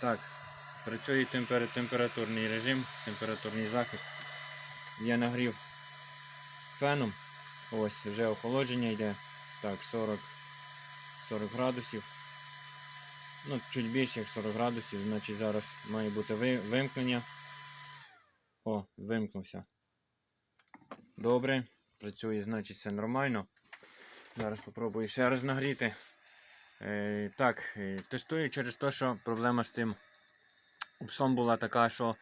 Так, працює темпер... температурний режим, температурний захист. Я нагрів феном. Ось, вже охолодження йде. Так, 40, 40 градусів. Ну, чуть більше як 40 градусів, значить зараз має бути ви- вимкнення. О, вимкнувся. Добре, працює, значить все нормально. Зараз спробую ще раз нагріти. Е, так, е, тестую через те, що проблема з тим псом була така, що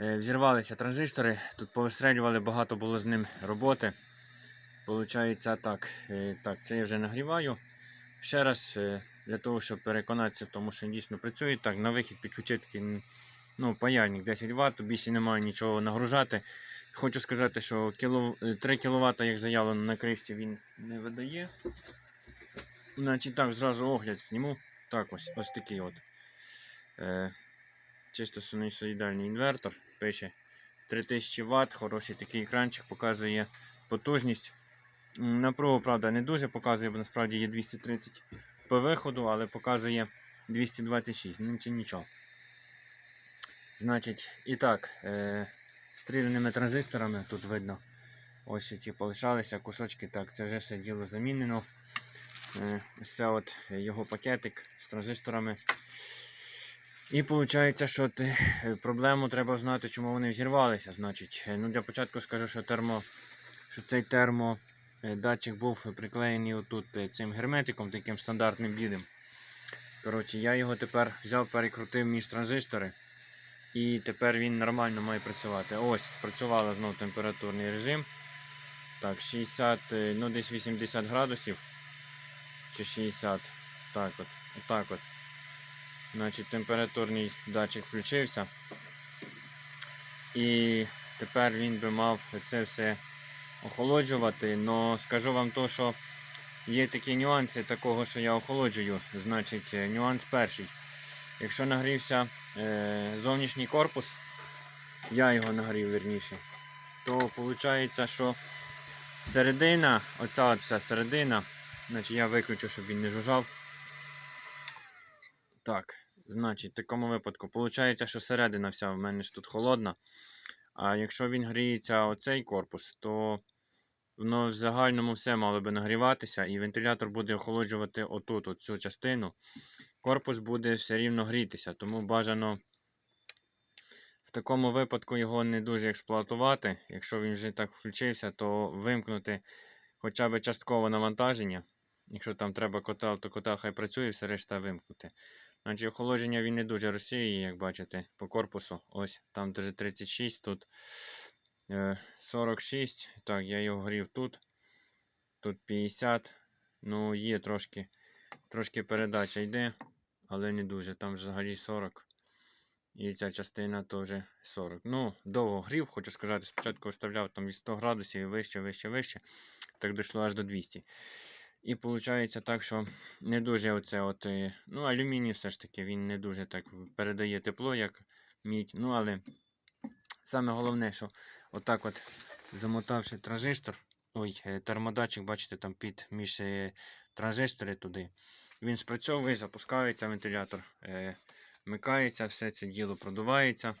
е, взірвалися транзистори, тут повистрелювали, багато було з ним роботи. Получається так, так, це я вже нагріваю. Ще раз, для того, щоб переконатися в тому, що він дійсно працює. Так, на вихід підключити такий, ну, паяльник 10 Вт, більше немає нічого нагружати. Хочу сказати, що кіло, е, 3 кВт, як заявлено на кришці, він не видає. Значить так, зразу огляд зніму. Так, ось ось такий от. Е, чисто синусоїдальний інвертор. Пише 3000 Вт, хороший такий екранчик, показує потужність. Напругу, правда, не дуже показує, бо насправді є 230 по виходу, але показує 226. Ну нічого. Значить, і так, е, стріляними транзисторами тут видно. Ось ті полишалися кусочки. Так, це вже все діло замінено. Е, Ось це от його пакетик з транзисторами. І виходить, що ти, е, проблему треба знати, чому вони взірвалися. Значить, е, ну для початку скажу, що термо, що цей термо е, був приклеєний отут е, цим герметиком, таким стандартним білим. Коротше, я його тепер взяв, перекрутив між транзистори. І тепер він нормально має працювати. Ось, спрацювала знову температурний режим. Так, 60, е, ну десь 80 градусів. Чи 60. Так от. Отак от. Значить, температурний датчик включився. І тепер він би мав це все охолоджувати. Но скажу вам то, що є такі нюанси такого, що я охолоджую. Значить, е, нюанс перший. Якщо нагрівся е, зовнішній корпус, я його нагрів верніше, то виходить, що середина, оця от вся середина, значить я виключу, щоб він не жужжав. Так, значить, в такому випадку, виходить, що середина вся в мене ж тут холодна. А якщо він гріється оцей корпус, то воно в загальному все мало би нагріватися, і вентилятор буде охолоджувати отут, оцю частину. Корпус буде все рівно грітися, тому бажано в такому випадку його не дуже експлуатувати. Якщо він вже так включився, то вимкнути хоча б часткове навантаження. Якщо там треба котел, то котел хай працює, все решта вимкнути. Значить, охолодження він не дуже розсіює, як бачите, по корпусу. Ось там 36, тут е, 46. Так, я його грів тут. Тут 50. Ну, є трошки, трошки передача йде, але не дуже. Там взагалі 40. І ця частина теж 40. Ну, довго грів, хочу сказати, спочатку виставляв там від 100 градусів і вище, вище, вище. Так дійшло аж до 200. І виходить так, що не дуже оце от, е, ну, алюміній все ж таки, він не дуже так передає тепло, як мідь. Ну, але саме головне, що отак от замотавши транзистор, ой, е, термодатчик, бачите, там під між е, транзистори туди. Він спрацьовує, запускається вентилятор, вмикається, все це діло продувається.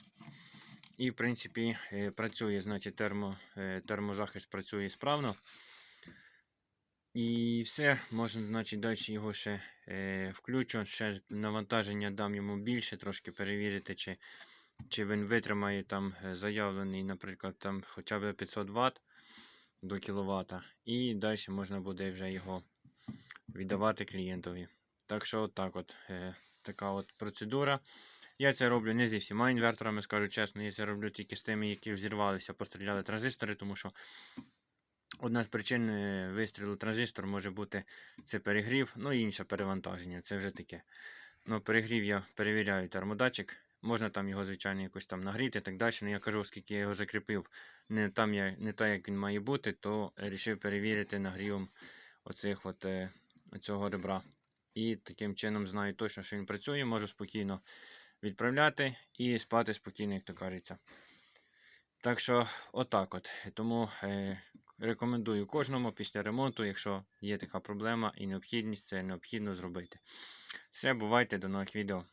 І, в принципі, працює, значить, термо, термозахист працює справно. І все, можна, значить, далі його ще е, включу, ще навантаження дам йому більше, трошки перевірити, чи, чи він витримає там е, заявлений, наприклад, там хоча б 500 Вт до кВт. І далі можна буде вже його віддавати клієнтові. Так що, отак от, е, така от процедура. Я це роблю не зі всіма інверторами, скажу чесно, я це роблю тільки з тими, які взірвалися, постріляли транзистори, тому що Одна з причин е, вистрілу транзистор може бути це перегрів, ну і інше перевантаження. Це вже таке. Ну, перегрів я перевіряю термодатчик. Можна там його, звичайно, якось там нагріти і так далі. Ну я кажу, оскільки я його закріпив не там я, не так, як він має бути, то вирішив перевірити нагрівом оцих от, е, оцього ребра. І таким чином знаю точно, що він працює, можу спокійно відправляти і спати спокійно, як то кажеться. Так що, отак от. Тому е, рекомендую кожному після ремонту, якщо є така проблема і необхідність, це необхідно зробити. Все, бувайте, до нових відео.